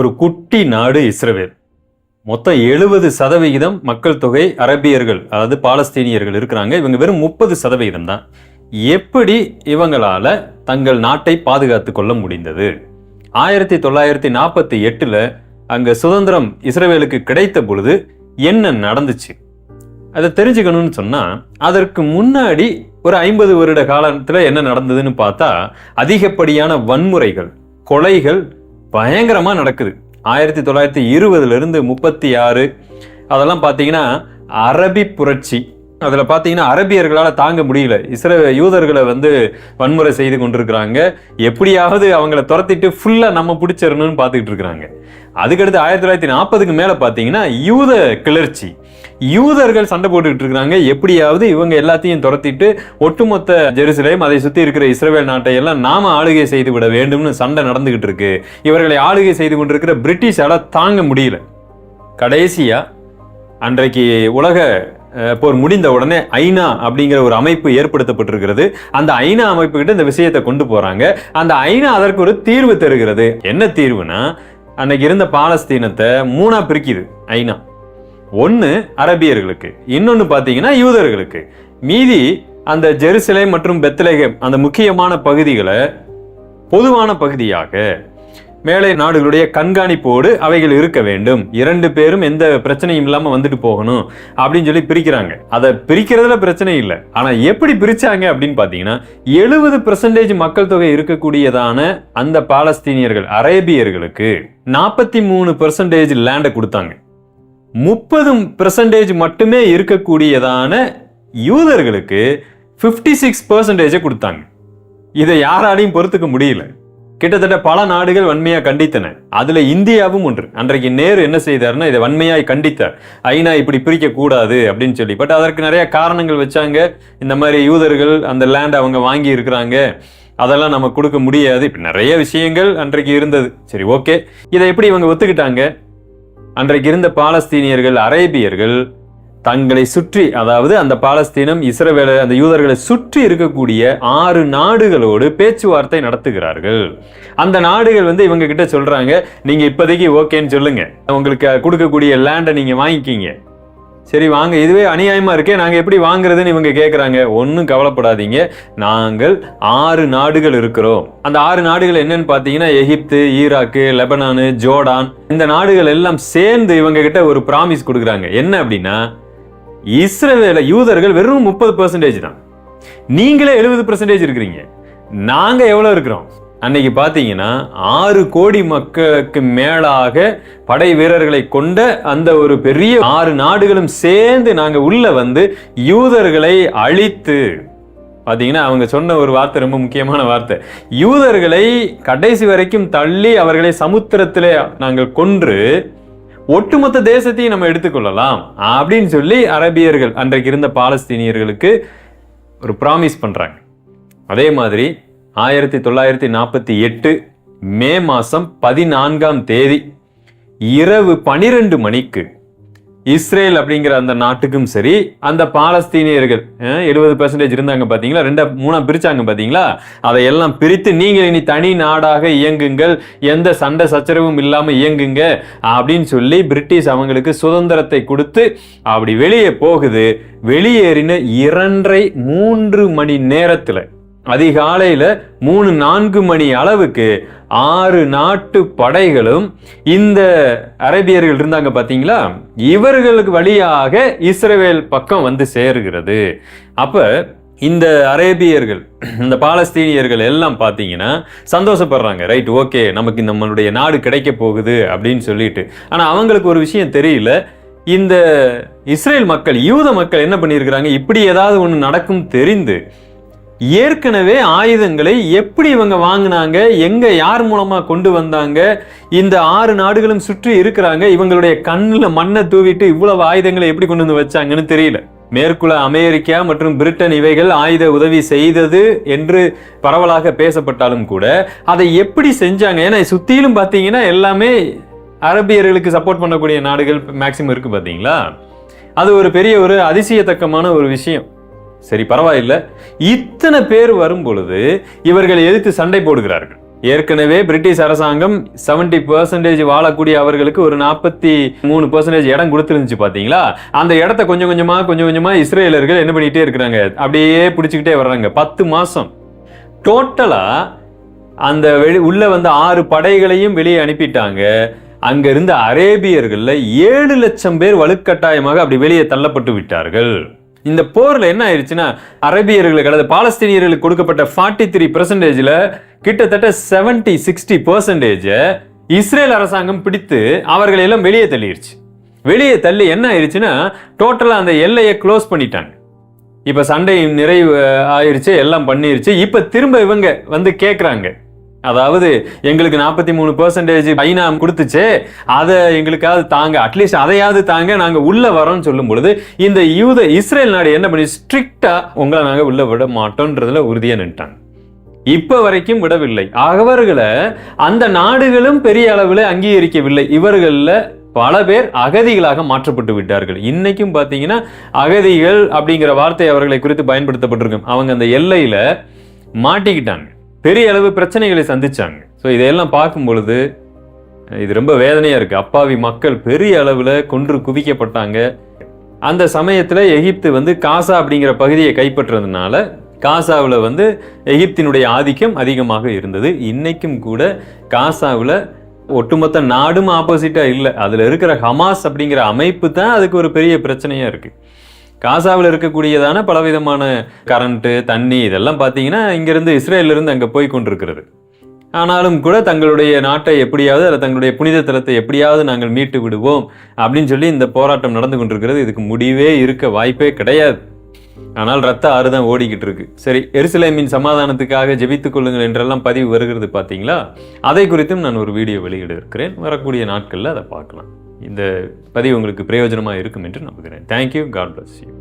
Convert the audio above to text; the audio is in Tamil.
ஒரு குட்டி நாடு இஸ்ரவேல். மொத்தம் எழுபது சதவிகிதம் மக்கள் தொகை அரபியர்கள் அதாவது பாலஸ்தீனியர்கள் இருக்கிறாங்க. இவங்க வெறும் முப்பது சதவிகிதம் தான். எப்படி இவங்களால் தங்கள் நாட்டை பாதுகாத்து கொள்ள முடிந்தது? ஆயிரத்தி தொள்ளாயிரத்தி நாற்பத்தி எட்டில் அங்கே சுதந்திரம் இஸ்ரவேலுக்கு கிடைத்த பொழுது என்ன நடந்துச்சு? அதை தெரிஞ்சுக்கணும்னு சொன்னா அதற்கு முன்னாடி ஒரு ஐம்பது வருட காலத்தில் என்ன நடந்ததுன்னு பார்த்தா அதிகப்படியான வன்முறைகள் கொலைகள் பயங்கரமாக நடக்குது. ஆயிரத்தி தொள்ளாயிரத்தி இருபதுலேருந்து முப்பத்தி ஆறு அதெல்லாம் பார்த்தீங்கன்னா அரபி புரட்சி. அதில் பார்த்தீங்கன்னா அரபியர்களால் தாங்க முடியல. இஸ்ரே யூதர்களை வந்து வன்முறை செய்து கொண்டிருக்கிறாங்க. எப்படியாவது அவங்கள துரத்திட்டு ஃபுல்லாக நம்ம பிடிச்சிடணும்னு பார்த்துக்கிட்டு இருக்கிறாங்க. அதுக்கடுத்து ஆயிரத்தி தொள்ளாயிரத்தி நாற்பதுக்கு மேலே பார்த்தீங்கன்னா யூத கிளர்ச்சி. யூதர்கள் சண்டை போட்டுக்கிட்டு இருக்கிறாங்க எப்படியாவது இவங்க எல்லாத்தையும் துரத்திட்டு ஒட்டுமொத்த ஜெருசலேம் அதை சுற்றி இருக்கிற இஸ்ரேல் நாட்டை எல்லாம் நாம ஆளுகை செய்து விட வேண்டும்னு சண்டை நடந்துகிட்டு இருக்கு. இவர்களை ஆளுகை செய்து கொண்டிருக்கிற பிரிட்டிஷால தாங்க முடியல. கடைசியா அன்றைக்கு உலக போர் முடிந்த உடனே ஐநா அப்படிங்கிற ஒரு அமைப்பு ஏற்படுத்தப்பட்டிருக்கிறது. அந்த ஐநா அமைப்பு கிட்ட இந்த விஷயத்தை கொண்டு போறாங்க. அந்த ஐநா அதற்கு ஒரு தீர்வு தருகிறது. என்ன தீர்வுனா அன்னைக்கு இருந்த பாலஸ்தீனத்தை மூணா பிரிக்குது ஐநா. ஒன்று அரபியர்களுக்கு இன்னொன்று பார்த்தீங்கன்னா யூதர்களுக்கு. மீதி அந்த ஜெருசலேம் மற்றும் பெத்தலேகம் அந்த முக்கியமான பகுதிகளை பொதுவான பகுதியாக மேலை நாடுகளுடைய கண்காணிப்போடு அவைகள் இருக்க வேண்டும். இரண்டு பேரும் எந்த பிரச்சனையும் இல்லாமல் வந்துட்டு போகணும் அப்படின்னு சொல்லி பிரிக்கிறாங்க. அதை பிரிக்கிறதுல பிரச்சனை இல்லை. ஆனால் எப்படி பிரித்தாங்க அப்படின்னு பார்த்தீங்கன்னா எழுபது பெர்சன்டேஜ் மக்கள் தொகை இருக்கக்கூடியதான அந்த பாலஸ்தீனியர்கள் அரேபியர்களுக்கு நாற்பத்தி மூணு பெர்சன்டேஜ் லேண்டை கொடுத்தாங்க. முப்பது பெர்சன்டேஜ் மட்டுமே இருக்கக்கூடியதான யூதர்களுக்கு ஃபிஃப்டி சிக்ஸ் பர்சன்டேஜை கொடுத்தாங்க. இதை யாராலையும் பொறுத்துக்க முடியல. கிட்டத்தட்ட பல நாடுகள் வன்மையாக கண்டித்தன. அதில் இந்தியாவும் ஒன்று. அன்றைக்கு நேரு என்ன செய்தாருன்னா இதை வன்மையாக கண்டித்தார். ஐநா இப்படி பிரிக்கக்கூடாது அப்படின்னு சொல்லி. பட் அதற்கு நிறைய காரணங்கள் வச்சாங்க. இந்த மாதிரி யூதர்கள் அந்த லேண்ட் அவங்க வாங்கி இருக்கிறாங்க. அதெல்லாம் நம்ம கொடுக்க முடியாது. இப்போ நிறைய விஷயங்கள் அன்றைக்கு இருந்தது. சரி ஓகே இதை எப்படி இவங்க ஒத்துக்கிட்டாங்க? அன்றைக்கு இருந்த பாலஸ்தீனியர்கள் அரேபியர்கள் தங்களை சுற்றி அதாவது அந்த பாலஸ்தீனம் இஸ்ரவேல அந்த யூதர்களை சுற்றி இருக்கக்கூடிய ஆறு நாடுகளோடு பேச்சுவார்த்தை நடத்துகிறார்கள். அந்த நாடுகள் வந்து இவங்க கிட்ட சொல்றாங்க நீங்க இப்போதைக்கு ஓகேன்னு சொல்லுங்க. உங்களுக்கு கொடுக்கக்கூடிய லேண்டை நீங்க வாங்கிக்கிங்க. சரி வாங்க. இதுவே அநியாயமாக இருக்கே. நாங்கள் எப்படி வாங்குறதுன்னு இவங்க கேட்குறாங்க ஒன்றும் கவலைப்படாதீங்க. நாங்கள் ஆறு நாடுகள் இருக்கிறோம். அந்த ஆறு நாடுகள் என்னன்னு பார்த்தீங்கன்னா எகிப்து ஈராக்கு லெபனானு ஜோர்டான். இந்த நாடுகள் எல்லாம் சேர்ந்து இவங்க கிட்ட ஒரு ப்ராமிஸ் கொடுக்குறாங்க. என்ன அப்படின்னா இஸ்ரவேல யூதர்கள் வெறும் முப்பது பர்சன்டேஜ் தான். நீங்களே எழுபது பர்சன்டேஜ் இருக்கிறீங்க. நாங்கள் எவ்வளோ இருக்கிறோம்? அன்னைக்கு பார்த்தீங்கன்னா ஆறு கோடி மக்களுக்கு மேலாக படை வீரர்களை கொண்ட அந்த ஒரு பெரிய ஆறு நாடுகளும் சேர்ந்து நாங்கள் உள்ள வந்து யூதர்களை அழித்து பார்த்தீங்கன்னா அவங்க சொன்ன ஒரு வார்த்தை ரொம்ப முக்கியமான வார்த்தை. யூதர்களை கடைசி வரைக்கும் தள்ளி அவர்களை சமுத்திரத்தில் நாங்கள் கொன்று ஒட்டுமொத்த தேசத்தையும் நம்ம எடுத்துக்கொள்ளலாம் அப்படின்னு சொல்லி அரபியர்கள் அன்றைக்கு இருந்த பாலஸ்தீனியர்களுக்கு ஒரு ப்ராமிஸ் பண்ணுறாங்க அதே மாதிரி ஆயிரத்தி தொள்ளாயிரத்தி நாற்பத்தி எட்டு மே மாதம் பதினான்காம் தேதி இரவு பனிரெண்டு மணிக்கு இஸ்ரேல் அப்படிங்கிற அந்த நாட்டுக்கும் சரி அந்த பாலஸ்தீனியர்கள் எழுபது பெர்சன்டேஜ் இருந்தாங்க பாத்தீங்களா? ரெண்டா மூணா பார்த்தீங்களா அதை அதையெல்லாம் பிரித்து நீங்கள் இனி தனி நாடாக இயங்குங்கள் எந்த சண்டை சச்சரவும் இல்லாமல் இயங்குங்க அப்படின்னு சொல்லி பிரிட்டிஷ் அவங்களுக்கு சுதந்திரத்தை கொடுத்து அப்படி வெளியே போகுது. வெளியேறின இரண்டரை மூன்று மணி நேரத்தில் அதிகாலையில் மூணு நான்கு மணி அளவுக்கு ஆறு நாட்டு படைகளும் இந்த அரேபியர்கள் இருந்தாங்க பார்த்தீங்களா இவர்களுக்கு வழியாக இஸ்ரேல் பக்கம் வந்து சேருகிறது. அப்போ இந்த அரேபியர்கள் இந்த பாலஸ்தீனியர்கள் எல்லாம் பார்த்தீங்கன்னா சந்தோஷப்படுறாங்க. ரைட் ஓகே நமக்கு நம்மளுடைய நாடு கிடைக்க போகுது அப்படின்னு சொல்லிட்டு. ஆனால் அவங்களுக்கு ஒரு விஷயம் தெரியல. இந்த இஸ்ரேல் மக்கள் யூத மக்கள் என்ன பண்ணியிருக்கிறாங்க? இப்படி ஏதாவது ஒன்று நடக்கும் தெரிந்து ஏற்கனவே ஆயுதங்களை எப்படி இவங்க வாங்கினாங்க எங்க யார் மூலமா கொண்டு வந்தாங்க இந்த ஆறு நாடுகளும் சுற்றி இருக்கிறாங்க இவங்களுடைய கண்ணில் மண்ணை தூவிட்டு இவ்வளவு ஆயுதங்களை எப்படி கொண்டு வந்து வச்சாங்கன்னு தெரியல. மேற்குல அமெரிக்கா மற்றும் பிரிட்டன் இவைகள் ஆயுத உதவி செய்தது என்று பரவலாக பேசப்பட்டாலும் கூட அதை எப்படி செஞ்சாங்க? ஏன்னா சுத்தியிலும் பார்த்தீங்கன்னா எல்லாமே அரபியர்களுக்கு சப்போர்ட் பண்ணக்கூடிய நாடுகள் மேக்சிமம் இருக்கு பார்த்தீங்களா? அது ஒரு பெரிய ஒரு அதிசயத்தக்கமான ஒரு விஷயம். சரி பரவாயில்ல. இத்தனை பேர் வரும் பொழுது இவர்கள் எதிர்த்து சண்டை போடுகிறார்கள். ஏற்கனவே பிரிட்டிஷ் அரசாங்கம் செவன்டி பர்சன்டேஜ் வாழக்கூடிய அவர்களுக்கு ஒரு நாற்பத்தி மூணு பர்சன்டேஜ் இடம் கொடுத்துருந்துச்சு பார்த்தீங்களா? அந்த இடத்த கொஞ்சம் கொஞ்சமாக கொஞ்சம் கொஞ்சமாக இஸ்ரேலர்கள் என்ன பண்ணிக்கிட்டே இருக்கிறாங்க அப்படியே பிடிச்சிக்கிட்டே வர்றாங்க. பத்து மாதம் டோட்டலாக அந்த வெளி உள்ளே வந்த ஆறு படைகளையும் வெளியே அனுப்பிட்டாங்க. அங்க இருந்த ஏழு லட்சம் பேர் வலுக்கட்டாயமாக அப்படி வெளியே தள்ளப்பட்டு விட்டார்கள். இந்த போரில் என்ன ஆயிடுச்சுன்னா அரேபியர்களுக்கு அல்லது பாலஸ்தீனியர்களுக்கு கொடுக்கப்பட்ட ஃபார்ட்டி த்ரீ பெர்சன்டேஜில் கிட்டத்தட்ட செவன்டி சிக்ஸ்டி பர்சன்டேஜை இஸ்ரேல் அரசாங்கம் பிடித்து அவர்களை எல்லாம் வெளியே தள்ளிடுச்சு வெளியே தள்ளி என்ன ஆயிடுச்சுன்னா டோட்டலாக அந்த எல்லையை க்ளோஸ் பண்ணிட்டாங்க. இப்போ சண்டை நிறைவு ஆயிருச்சு எல்லாம் பண்ணிருச்சு. இப்போ திரும்ப இவங்க வந்து கேட்குறாங்க அதாவது எங்களுக்கு நாற்பத்தி மூணு பர்சன்டேஜ் ஐநா கொடுத்துச்சு அதை எங்களுக்காவது தாங்க அட்லீஸ்ட் அதையாவது தாங்க நாங்கள் உள்ள வரோம்னு சொல்லும் பொழுது இந்த யூத இஸ்ரேல் நாடு என்ன பண்ணி ஸ்ட்ரிக்டா உங்களை நாங்கள் உள்ள விட மாட்டோன்றதுல உறுதியாக நின்ட்டாங்க. இப்ப வரைக்கும் விடவில்லை. அவர்களை அந்த நாடுகளும் பெரிய அளவில் அங்கீகரிக்கவில்லை. இவர்களில் பல பேர் அகதிகளாக மாற்றப்பட்டு விட்டார்கள். இன்னைக்கும் பார்த்தீங்கன்னா அகதிகள் அப்படிங்கிற வார்த்தை அவர்களை குறித்து பயன்படுத்தப்பட்டிருக்கும். அவங்க அந்த எல்லையில மாட்டிக்கிட்டாங்க. பெரிய அளவு பிரச்சனைகளை சந்திச்சாங்க. ஸோ இதையெல்லாம் பார்க்கும் பொழுது இது ரொம்ப வேதனையாக இருக்குது அப்பாவி மக்கள் பெரிய அளவில் கொன்று குவிக்கப்பட்டாங்க. அந்த சமயத்தில் எகிப்து வந்து காசா அப்படிங்கிற பகுதியை கைப்பற்றதுனால காசாவில் வந்து எகிப்தினுடைய ஆதிக்கம் அதிகமாக இருந்தது. இன்னைக்கும் கூட காசாவில் ஒட்டுமொத்த நாடும் ஆப்போசிட்டாக இல்லை. அதில் இருக்கிற ஹமாஸ் அப்படிங்கிற அமைப்பு தான் அதுக்கு ஒரு பெரிய பிரச்சனையாக இருக்குது காசாவில் இருக்கக்கூடியதான பலவிதமான கரண்ட்டு தண்ணி இதெல்லாம் பார்த்தீங்கன்னா இங்கிருந்து இஸ்ரேலிருந்து அங்கே போய் கொண்டிருக்கிறது. ஆனாலும் கூட தங்களுடைய நாட்டை எப்படியாவது அல்ல தங்களுடைய புனித தலத்தை எப்படியாவது நாங்கள் மீட்டு விடுவோம் அப்படின்னு சொல்லி இந்த போராட்டம் நடந்து கொண்டிருக்கிறது. இதுக்கு முடிவே இருக்க வாய்ப்பே கிடையாது. ஆனால் ரத்த ஆறுதான் ஓடிக்கிட்டு இருக்கு. சரி எருசலேமின் சமாதானத்துக்காக ஜெபித்துக் கொள்ளுங்கள் என்றெல்லாம் பதிவு வருகிறது பார்த்தீங்களா? அதை குறித்தும் நான் ஒரு வீடியோ வெளியிட இருக்கிறேன். வரக்கூடிய நாட்களில் அதை பார்க்கலாம். இந்த பதிவு உங்களுக்கு பிரயோஜனமாக இருக்கும் என்று நம்புகிறேன். Thank you God bless you